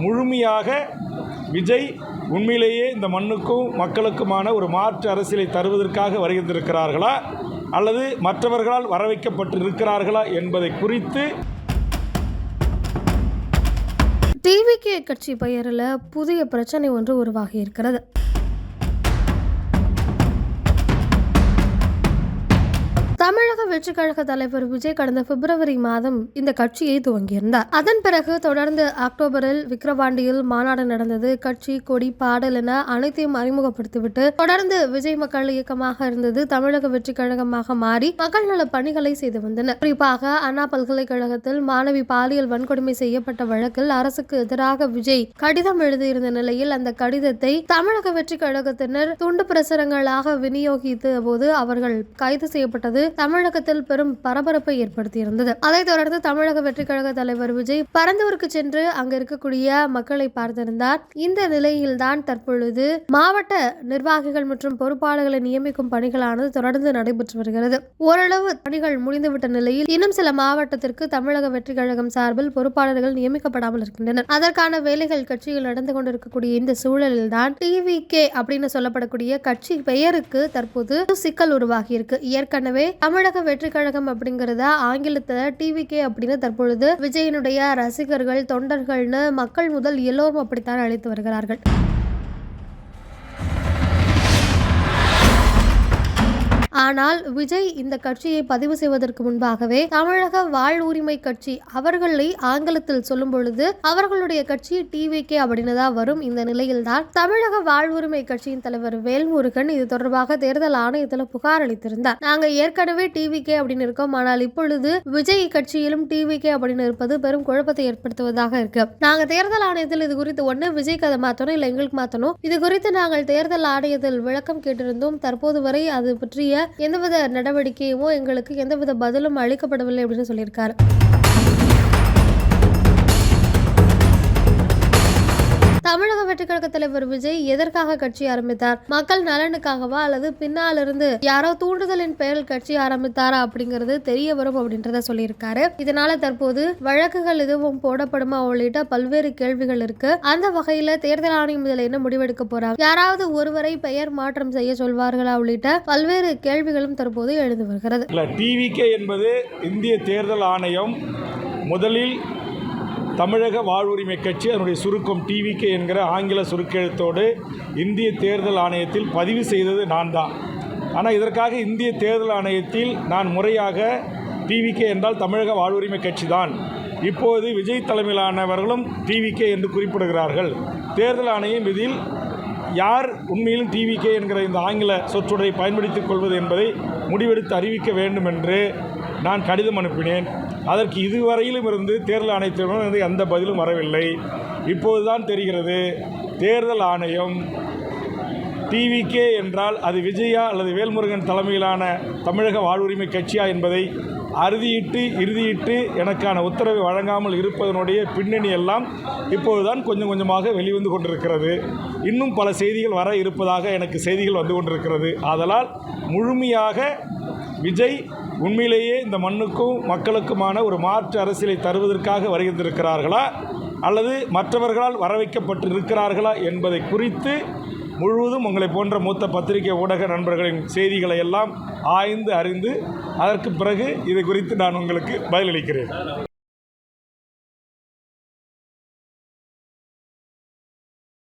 முழுமையாக விஜய் உண்மையிலேயே இந்த மண்ணுக்கும் மக்களுக்குமான ஒரு மாற்று அரசியலை தருவதற்காக வருகின்றிருக்கிறார்களா? அல்லது மற்றவர்களால் வர வைக்கப்பட்டு இருக்கிறார்களா என்பதை குறித்து டிவிகே கட்சி பெயரில் புதிய பிரச்சனை ஒன்று உருவாகி இருக்கிறது தமிழக வெற்றி கழக தலைவர் விஜய் கடந்த பிப்ரவரி மாதம் இந்த கட்சியை துவங்கியிருந்தார். அதன் பிறகு தொடர்ந்து அக்டோபரில் விக்கிரவாண்டியில் மாநாடு நடந்தது. கட்சி கொடி பாடல் என அனைத்தையும் அறிமுகப்படுத்திவிட்டு தொடர்ந்து விஜய் மக்கள் இயக்கமாக இருந்தது. தமிழக வெற்றி கழகமாக மாறி மக்கள் நல பணிகளை செய்து வந்தனர். குறிப்பாக அண்ணா பல்கலைக்கழகத்தில் மாணவி பாலியல் வன்கொடுமை செய்யப்பட்ட வழக்கில் அரசுக்கு எதிராக விஜய் கடிதம் எழுதியிருந்த நிலையில் அந்த கடிதத்தை தமிழக வெற்றி கழகத்தினர் துண்டு பிரசுரங்களாக விநியோகித்த போது அவர்கள் கைது செய்யப்பட்டது. தமிழக தமிழகத்தில் பெரும் பரபரப்பை ஏற்படுத்தியிருந்தது. அதைத் தொடர்ந்து தமிழக வெற்றி கழக தலைவர் விஜய் பரந்தூருக்கு சென்று அங்கு இருக்கக்கூடிய மக்களை பார்த்திருந்தார். இந்த நிலையில்தான் தற்பொழுது மாவட்ட நிர்வாகிகள் மற்றும் பொறுப்பாளர்களை நியமிக்கும் பணிகளானது தொடர்ந்து நடைபெற்று வருகிறது. ஓரளவு பணிகள் முடிந்துவிட்ட நிலையில் இன்னும் சில மாவட்டத்திற்கு தமிழக வெற்றிக்கழகம் சார்பில் பொறுப்பாளர்கள் நியமிக்கப்படாமல் இருக்கின்றனர். அதற்கான வேலைகள் கட்சியில் நடந்து கொண்டிருக்கக்கூடிய இந்த சூழலில் தான் டிவி கே அப்படின்னு சொல்லப்படக்கூடிய கட்சி பெயருக்கு தற்போது சிக்கல் உருவாகி இருக்கு ஏற்கனவே தமிழக வெற்றி கழகம் அப்படிங்கிறத ஆங்கிலத்தில் டிவிகே அப்படின்னு தற்பொழுது விஜயனுடைய ரசிகர்கள் தொண்டர்கள்னு மக்கள் முதல் எல்லோரும் அப்படித்தான் அழைத்து வருகிறார்கள். ஆனால் விஜய் இந்த கட்சியை பதிவு செய்வதற்கு முன்பாகவே தமிழக வாழ் உரிமை கட்சி அவர்களை ஆங்கிலத்தில் சொல்லும் பொழுது அவர்களுடைய கட்சி டிவிகே அப்படின்னு தான் வரும் இந்த நிலையில்தான் தமிழக வாழ் உரிமை கட்சியின் தலைவர் வேல்முருகன் இது தொடர்பாக தேர்தல் ஆணையத்தில் புகார் அளித்திருந்தார். நாங்க ஏற்கனவே டிவிகே அப்படின்னு இருக்கோம். ஆனால் இப்பொழுது விஜய் கட்சியிலும் டிவிகே அப்படின்னு இருப்பது பெரும் குழப்பத்தை ஏற்படுத்துவதாக இருக்கு. நாங்க தேர்தல் ஆணையத்தில் இது குறித்து ஒண்ணு விஜய்க்கு அதை மாத்தணும் இல்ல எங்களுக்கு மாத்தணும். இது குறித்து நாங்கள் தேர்தல் ஆணையத்தில் விளக்கம் கேட்டிருந்தோம். தற்போது வரை அது பற்றிய எந்தவித நடவடிக்கையுமோ எங்களுக்கு எந்தவித பதிலும் அளிக்கப்படவில்லை அப்படின்னு சொல்லியிருக்காரு. தமிழக வெற்றிக்கழக தலைவர் விஜய் எதற்காக கட்சி ஆரம்பித்தார்? மக்கள் நலனுக்காகவா அல்லது பின்னால் இருந்து யாரோ தூண்டுதலின் பெயரில் கட்சி ஆரம்பித்தாரா அப்படிங்கிறது தெரிய வரும் அப்படின்றத சொல்லியிருக்காரு. இதனால தற்போது வழக்குகள் எதுவும் போடப்படுமா உள்ளிட்ட பல்வேறு கேள்விகள் இருக்கு. அந்த வகையில தேர்தல் ஆணையம் இதில் என்ன முடிவெடுக்க போறாங்க யாராவது ஒருவரை பெயர் மாற்றம் செய்ய சொல்வார்களா உள்ளிட்ட பல்வேறு கேள்விகளும் தற்போது எழுந்து வருகிறது. டிவிகே என்பது இந்திய தேர்தல் ஆணையம் முதலில் தமிழக வாழ்வுரிமை கட்சி அதனுடைய சுருக்கம் டிவிகே என்கிற ஆங்கில சுருக்கெழுத்தோடு இந்திய தேர்தல் ஆணையத்தில் பதிவு செய்தது நான் தான். ஆனால் இதற்காக இந்திய தேர்தல் ஆணையத்தில் நான் முறையாக டிவிகே என்றால் தமிழக வாழ்வுரிமை கட்சி தான். இப்போது விஜய் தலைமையிலானவர்களும் டிவிகே என்று குறிப்பிடுகிறார்கள். தேர்தல் ஆணையம் இதில் யார் உண்மையிலும் டிவிகே என்கிற இந்த ஆங்கில சொற்றொடரை பயன்படுத்திக் கொள்வது என்பதை முடிவெடுத்து அறிவிக்க வேண்டும் என்று நான் கடிதம் அனுப்பினேன். அதற்கு இதுவரையிலும் இருந்து தேர்தல் ஆணையத்திடம் இருந்து எந்த பதிலும் வரவில்லை. இப்போதுதான் தெரிகிறது தேர்தல் ஆணையம் டிவிகே என்றால் அது விஜயா அல்லது வேல்முருகன் தலைமையிலான தமிழக வாழ்வுரிமை கட்சியா என்பதை அறுதியிட்டு இறுதியிட்டு எனக்கான உத்தரவை வழங்காமல் இருப்பதனுடைய பின்னணி எல்லாம் இப்போதுதான் கொஞ்சம் கொஞ்சமாக வெளிவந்து கொண்டிருக்கிறது. இன்னும் பல செய்திகள் வர இருப்பதாக எனக்கு செய்திகள் வந்து கொண்டிருக்கிறது. ஆதலால் முழுமையாக விஜய் உண்மையிலேயே இந்த மண்ணுக்கும் மக்களுக்குமான ஒரு மாற்று அரசியலை தருவதற்காக வருகின்றிருக்கிறார்களா? அல்லது மற்றவர்களால் வரவைக்கப்பட்டு இருக்கிறார்களா என்பதை குறித்து முழுவதும் உங்களை போன்ற மூத்த பத்திரிகை ஊடக நண்பர்களின் செய்திகளை எல்லாம் ஆய்ந்து அறிந்து அதற்கு பிறகு இது குறித்து நான் உங்களுக்கு பதிலளிக்கிறேன்.